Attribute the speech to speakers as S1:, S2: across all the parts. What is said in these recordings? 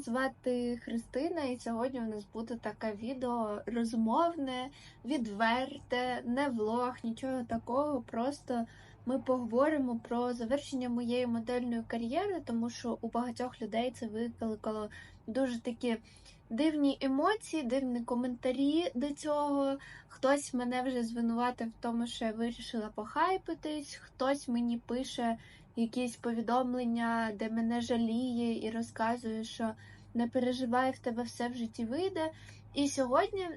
S1: Мене звати Христина, і сьогодні у нас буде таке відео розмовне, відверте, не влог, нічого такого. Просто ми поговоримо про завершення моєї модельної кар'єри, тому що у багатьох людей це викликало дуже такі дивні емоції, дивні коментарі до цього. Хтось мене вже звинуватив в тому, що я вирішила похайпитись, хтось мені пише якісь повідомлення, де мене жаліє і розказує, що не переживай, в тебе все в житті вийде. І сьогодні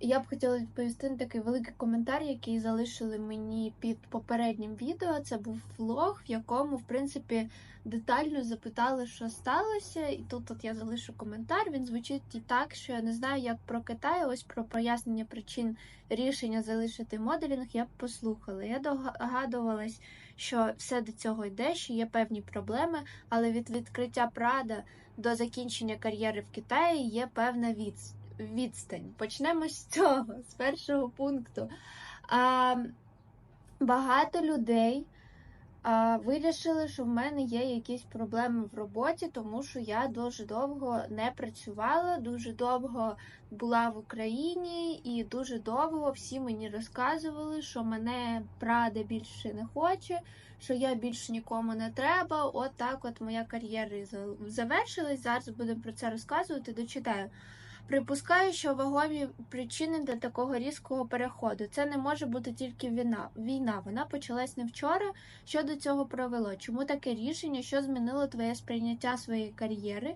S1: я б хотіла відповісти на такий великий коментар, який залишили мені під попереднім відео. Це був влог, в якому, в принципі, детально запитали, що сталося. І тут от я залишу коментар. Він звучить і так, що я не знаю, як про Китай, ось про пояснення причин рішення залишити моделінг. Я б послухала. Я догадувалась, що все до цього йде, що є певні проблеми, але від відкриття Прада до закінчення кар'єри в Китаї є певна відстань. Почнемо з цього, з першого пункту. А, Багато людей вирішили, що в мене є якісь проблеми в роботі, тому що я дуже довго не працювала, дуже довго була в Україні, і дуже довго всі мені розказували, що мене Прада більше не хоче, що я більше нікому не треба. От так от моя кар'єра завершилась. Зараз будемо про це розказувати. Дочитаю. Припускаю, що вагові причини для такого різкого переходу. Це не може бути тільки війна. Війна вона почалась не вчора. Що до цього провело? Чому таке рішення, що змінило твоє сприйняття своєї кар'єри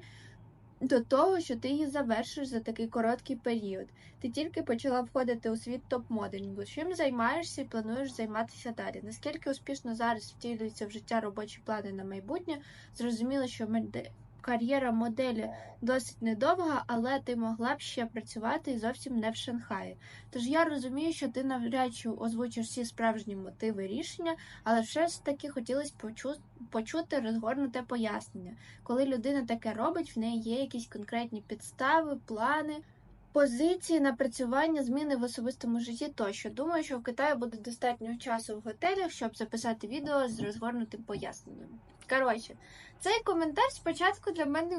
S1: до того, що ти її завершиш за такий короткий період? Ти тільки почала входити у світ топ-моделінгу. Чим займаєшся і плануєш займатися далі? Наскільки успішно зараз втілюються в життя робочі плани на майбутнє? Зрозуміло, що кар'єра моделі досить недовга, але ти могла б ще працювати зовсім не в Шанхаї. Тож я розумію, що ти навряд чи озвучиш всі справжні мотиви рішення, але все ж таки хотілося почу... почути розгорнуте пояснення. Коли людина таке робить, в неї є якісь конкретні підстави, плани. Позиції напрацювання зміни в особистому житті тощо. Думаю, що в Китаї буде достатньо часу в готелях, щоб записати відео з розгорнутим поясненням. Коротше, цей коментар спочатку для мене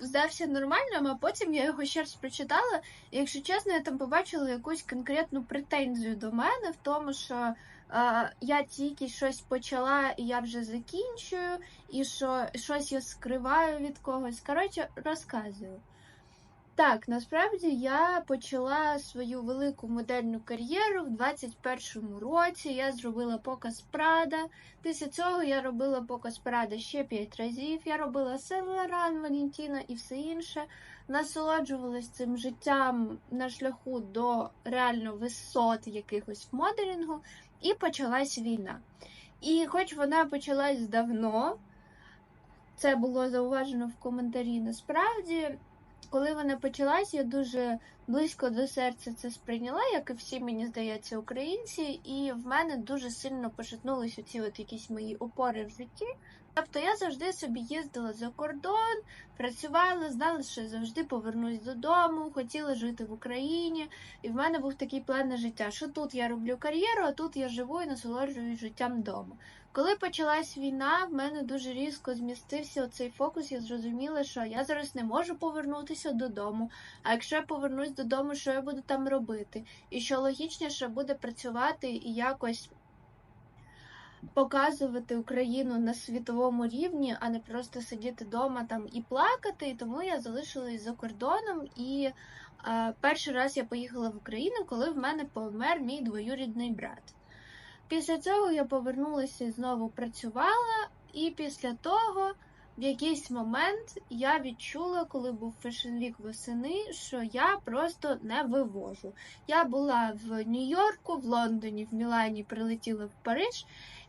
S1: здався нормальним, а потім я його ще раз прочитала. І якщо чесно, я там побачила якусь конкретну претензію до мене в тому, що я тільки щось почала і я вже закінчую, і що щось я скриваю від когось. Коротше, розказую. Так, насправді я почала свою велику модельну кар'єру в 21-му році. Я зробила показ Прада. Після цього я робила показ Прада ще 5 разів. Я робила Сен-Лоран, Валентіна і все інше. Насолоджувалась цим життям на шляху до реально висот якихось в моделінгу, і почалась війна. І хоч вона почалась давно, це було зауважено в коментарі насправді коли вона почалась, я дуже близько до серця це сприйняла, як і всі, мені здається, українці, і в мене дуже сильно пошатнулися ці от якісь мої опори в житті. Тобто я завжди собі їздила за кордон, працювала, знала, що завжди повернусь додому, хотіла жити в Україні, і в мене був такий план на життя, що тут я роблю кар'єру, а тут я живу і насолоджуюсь життям вдома. Коли почалась війна, в мене дуже різко змістився оцей фокус. Я зрозуміла, що я зараз не можу повернутися додому. А якщо я повернусь додому, що я буду там робити? І що логічніше буде працювати і якось показувати Україну на світовому рівні, а не просто сидіти вдома там і плакати. І тому я залишилась за кордоном. І е, перший раз я поїхала в Україну, коли в мене помер мій двоюрідний брат. Після цього я повернулася і знову працювала, і після того, в якийсь момент я відчула, коли був Week восени, що я просто не вивожу. Я була в Нью-Йорку, в Лондоні, в Мілані, прилетіла в Париж.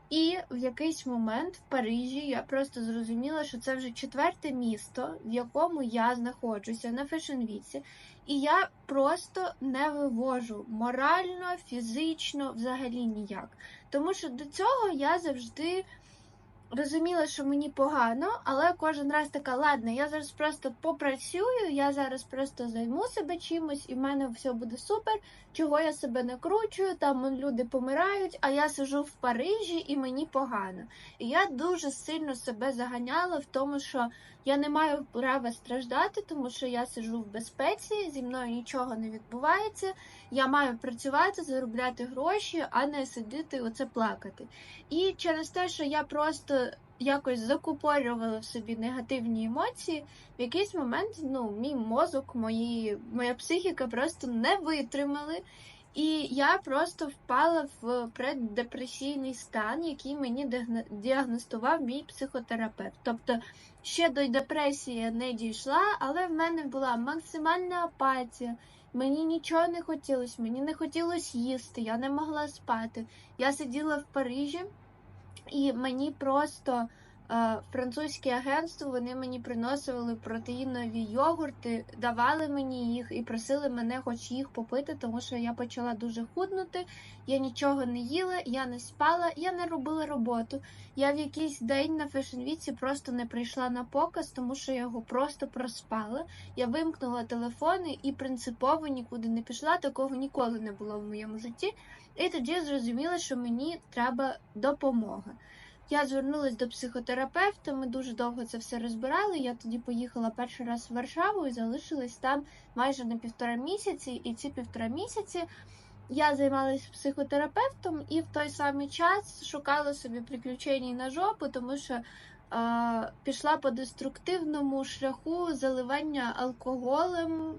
S1: І в якийсь момент в Парижі я просто зрозуміла, що це вже четверте місто, в якому я знаходжуся на фешн-віці, і я просто не вивожу морально, фізично, взагалі ніяк. Тому що до цього я завжди розуміла, що мені погано, але кожен раз така, ладно, я зараз просто попрацюю, я зараз просто займу себе чимось, і в мене все буде супер. Чого я себе не кручую, там люди помирають, а я сижу в Парижі і мені погано. І я дуже сильно себе заганяла в тому, що я не маю права страждати, тому що я сижу в безпеці, зі мною нічого не відбувається. Я маю працювати, заробляти гроші, а не сидіти оце плакати. І через те, що я просто якось закупорювала в собі негативні емоції, в якийсь момент ну, мій мозок, мої, моя психіка просто не витримали. І я просто впала в преддепресійний стан, який мені діагностував мій психотерапевт. Тобто ще до депресії не дійшла, але в мене була максимальна апатія. Мені нічого не хотілося, мені не хотілося їсти, я не могла спати. Я сиділа в Парижі, і мені просто французьке агентство вони мені приносили протеїнові йогурти, давали мені їх і просили мене хоч їх попити, тому що я почала дуже худнути. Я нічого не їла, я не спала, я не робила роботу. Я в якийсь день на фешн-віці просто не прийшла на показ, тому що я його просто проспала. Я вимкнула телефони і принципово нікуди не пішла. Такого ніколи не було в моєму житті. І тоді зрозуміла, що мені треба допомога. Я звернулася до психотерапевта, ми дуже довго це все розбирали. Я тоді поїхала перший раз в Варшаву і залишилась там майже на півтора місяці. І ці півтора місяці я займалася психотерапевтом і в той самий час шукала собі приключень на жопу, тому що е, пішла по деструктивному шляху заливання алкоголем,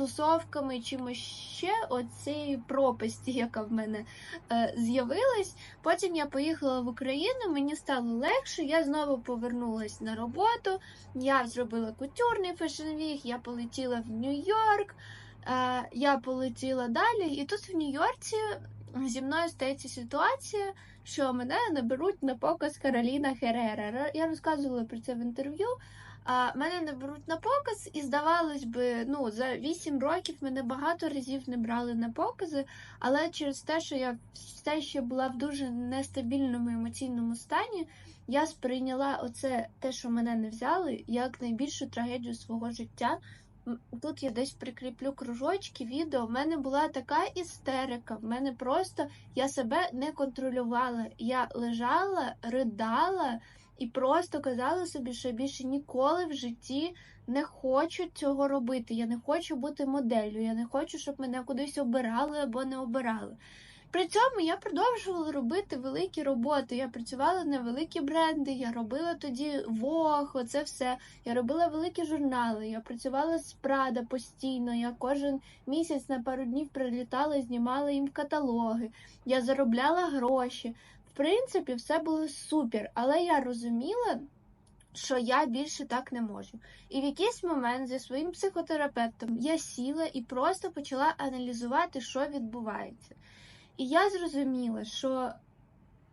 S1: тусовками, чимось ще оцієї пропасті, яка в мене е, з'явилась. Потім я поїхала в Україну, мені стало легше, я знову повернулася на роботу. Я зробила кутюрний фешн-вік, я полетіла в Нью-Йорк, е, я полетіла далі, і тут в Нью-Йорці зі мною стається ситуація, що мене наберуть на показ Кароліна Херера. Я розказувала про це в інтерв'ю. А мене не беруть на показ, і здавалось би, ну за 8 років мене багато разів не брали на покази, але через те, що я все ще була в дуже нестабільному емоційному стані, я сприйняла оце те, що мене не взяли, як найбільшу трагедію свого життя. Тут я десь прикріплю кружочки, відео. В мене була така істерика. В мене просто я себе не контролювала. Я лежала, ридала і просто казала собі, що я більше ніколи в житті не хочу цього робити. Я не хочу бути моделлю. Я не хочу, щоб мене кудись обирали або не обирали. При цьому я продовжувала робити великі роботи. Я працювала на великі бренди, я робила тоді Vogue, оце все. Я робила великі журнали, я працювала з Прада постійно. Я кожен місяць на пару днів прилітала, знімала їм каталоги. Я заробляла гроші. Принципі, все було супер, але я розуміла. Що я більше так не можу. І в якийсь момент зі своїм психотерапевтом я сіла і просто почала аналізувати, що відбувається. І я зрозуміла, що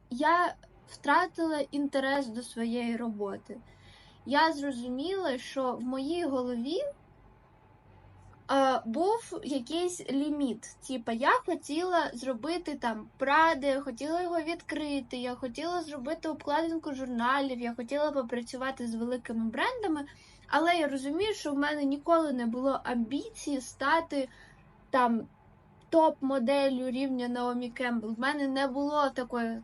S1: я втратила інтерес до своєї роботи. Я зрозуміла, що в моїй голові був якийсь ліміт. Типа, я хотіла зробити там пради, я хотіла його відкрити, я хотіла зробити обкладинку журналів, я хотіла попрацювати з великими брендами, але я розумію, що в мене ніколи не було амбіції стати там топ-моделлю рівня Наомі Кембл. В мене не було такої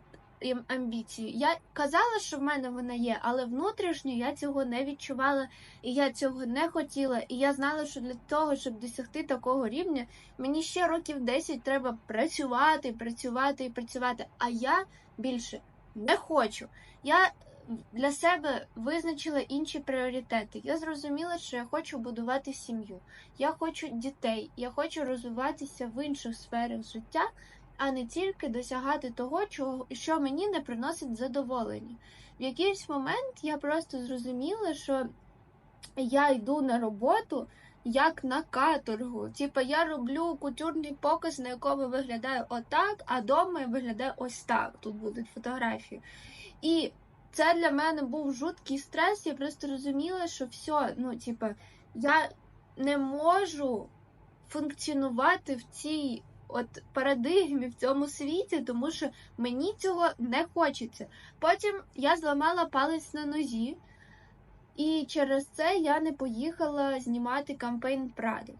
S1: амбіції. Я казала, що в мене вона є, але внутрішньо я цього не відчувала, і я цього не хотіла. І я знала, що для того, щоб досягти такого рівня, мені ще років 10 треба працювати, працювати і працювати. А я більше не хочу. Я для себе визначила інші пріоритети. Я зрозуміла, що я хочу будувати сім'ю. Я хочу дітей, я хочу розвиватися в інших сферах життя, а не тільки досягати того, чого, що мені не приносить задоволення. В якийсь момент я просто зрозуміла, що я йду на роботу як на каторгу. Типа я роблю кутюрний показ, на якому виглядає отак, а дома я виглядаю ось так. Тут будуть фотографії. І це для мене був жуткий стрес. Я просто розуміла, що все, ну, типа, я не можу функціонувати в цій от парадигмі в цьому світі, тому що мені цього не хочеться. Потім я зламала палець на нозі, і через це я не поїхала знімати кампейн Пради.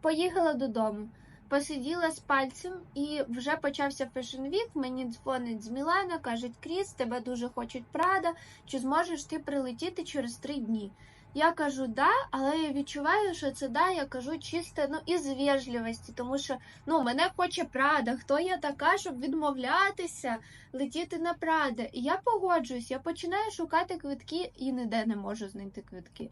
S1: Поїхала додому, посиділа з пальцем, і вже почався Week, Мені дзвонить з Мілана, кажуть, Кріс, тебе дуже хочуть Прада. Чи зможеш ти прилетіти через три дні? Я кажу да, але я відчуваю, що це да, я кажу чисто ну із вежливості, тому що ну мене хоче Прада. Хто я така, щоб відмовлятися, летіти на Прада? І я погоджуюсь, я починаю шукати квитки і ніде не можу знайти квитки.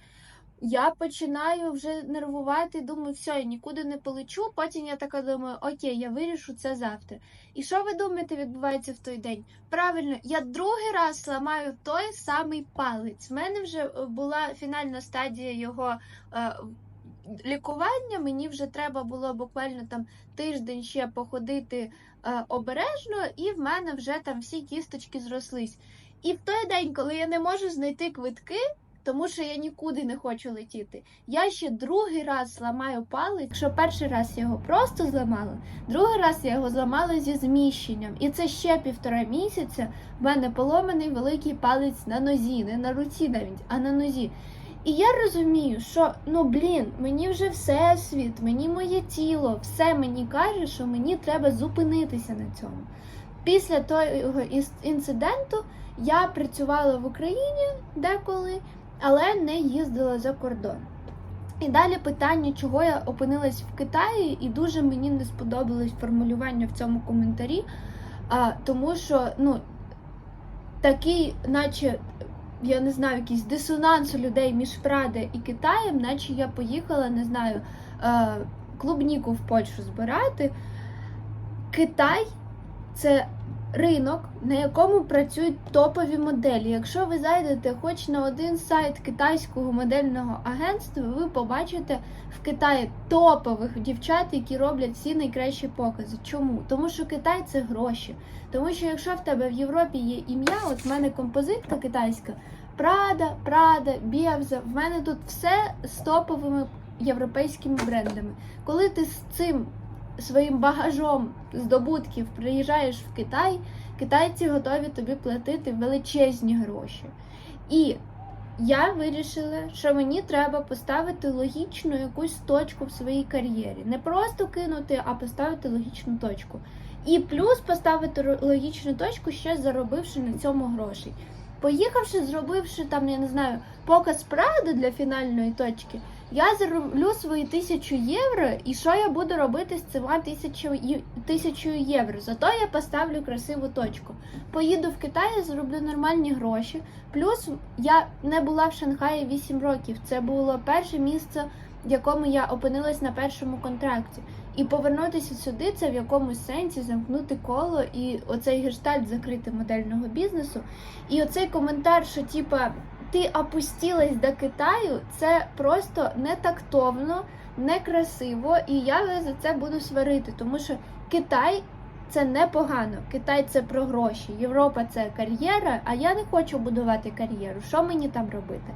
S1: Я починаю вже нервувати, думаю, все, я нікуди не полечу. Потім я така думаю, окей, я вирішу це завтра. І що ви думаєте, відбувається в той день? Правильно, я другий раз ламаю той самий палець. В мене вже е, була фінальна стадія його е, лікування. Мені вже треба було буквально там тиждень ще походити е, обережно, і в мене вже там всі кісточки зрослись. І в той день, коли я не можу знайти квитки. Тому що я нікуди не хочу летіти. Я ще другий раз зламаю палець. Якщо перший раз я його просто зламала, другий раз я його зламала зі зміщенням. І це ще півтора місяця. В мене поломаний великий палець на нозі, не на руці навіть, а на нозі. І я розумію, що ну блін, мені вже всесвіт, мені моє тіло, все мені каже, що мені треба зупинитися на цьому. Після того інциденту я працювала в Україні деколи, але не їздила за кордон. І далі питання, чого я опинилась в Китаї, і дуже мені не сподобалось формулювання в цьому коментарі, а, тому що ну, такий, наче я не знаю, якийсь дисонанс у людей між Прадо і Китаєм, наче я поїхала, не знаю, клубніку в Польщу збирати. Китай це ринок, на якому працюють топові моделі. Якщо ви зайдете хоч на один сайт китайського модельного агентства, ви побачите в Китаї топових дівчат, які роблять всі найкращі покази. Чому? Тому що Китай це гроші. Тому що якщо в тебе в Європі є ім'я, от в мене композитка китайська, Прада, Прада, Біавза, в мене тут все з топовими європейськими брендами. Коли ти з цим своїм багажом здобутків приїжджаєш в Китай, китайці готові тобі платити величезні гроші. І я вирішила, що мені треба поставити логічну якусь точку в своїй кар'єрі. Не просто кинути, а поставити логічну точку. І плюс поставити логічну точку, ще заробивши на цьому грошей. Поїхавши, зробивши там, я не знаю, показ правди для фінальної точки, я зароблю свої тисячу євро, і що я буду робити з цими тисячою євро? Зато я поставлю красиву точку. Поїду в Китай, зароблю нормальні гроші. Плюс я не була в Шанхаї 8 років. Це було перше місце, в якому я опинилась на першому контракті. І повернутися сюди це в якомусь сенсі замкнути коло і оцей гештальт закрити модельного бізнесу. І оцей коментар, що типа ти опустилась до Китаю, це просто не тактовно, некрасиво, і я за це буду сварити, тому що Китай це непогано. Китай це про гроші. Європа це кар'єра, а я не хочу будувати кар'єру. Що мені там робити?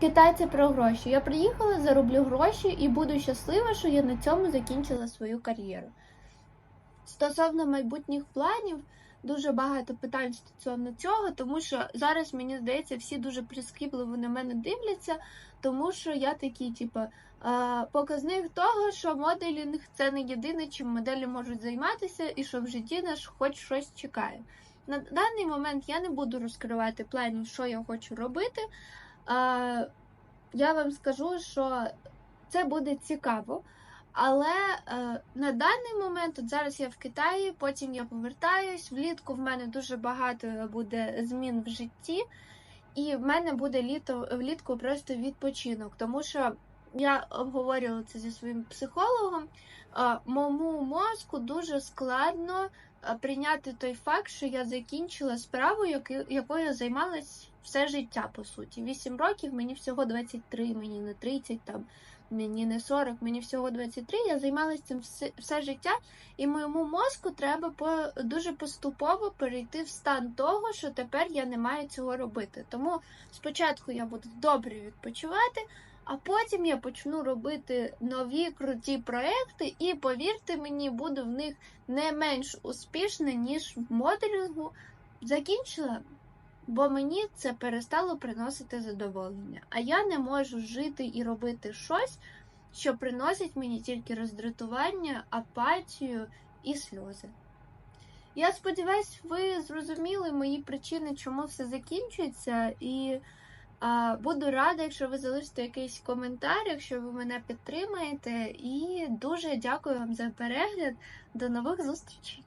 S1: Китай це про гроші. Я приїхала, зароблю гроші і буду щаслива, що я на цьому закінчила свою кар'єру. Стосовно майбутніх планів, дуже багато питань стосовно цього, тому що зараз мені здається, всі дуже прискіпливо на мене дивляться, тому що я такий, типу, показник того, що моделінг це не єдине, чим моделі можуть займатися, і що в житті нас хоч щось чекає. На даний момент я не буду розкривати планів, що я хочу робити. Я вам скажу, що це буде цікаво. Але е, на даний момент, от зараз я в Китаї, потім я повертаюсь. Влітку в мене дуже багато буде змін в житті, і в мене буде літо влітку просто відпочинок, тому що я обговорювала це зі своїм психологом. Е, моєму мозку дуже складно е, прийняти той факт, що я закінчила справу, якою займалась все життя, по суті. Вісім років, мені всього 23, мені не 30 там мені не 40, мені всього 23, я займалася цим все, все життя, і моєму мозку треба по, дуже поступово перейти в стан того, що тепер я не маю цього робити. Тому спочатку я буду добре відпочивати, А потім я почну робити нові круті проекти, і повірте мені, буду в них не менш успішна, ніж в моделінгу. Закінчила, бо мені це перестало приносити задоволення. А я не можу жити і робити щось, що приносить мені тільки роздратування, апатію і сльози. Я сподіваюсь, ви зрозуміли мої причини, чому все закінчується, і а, буду рада, якщо ви залишите якийсь коментар, якщо ви мене підтримаєте. І дуже дякую вам за перегляд. До нових зустрічей!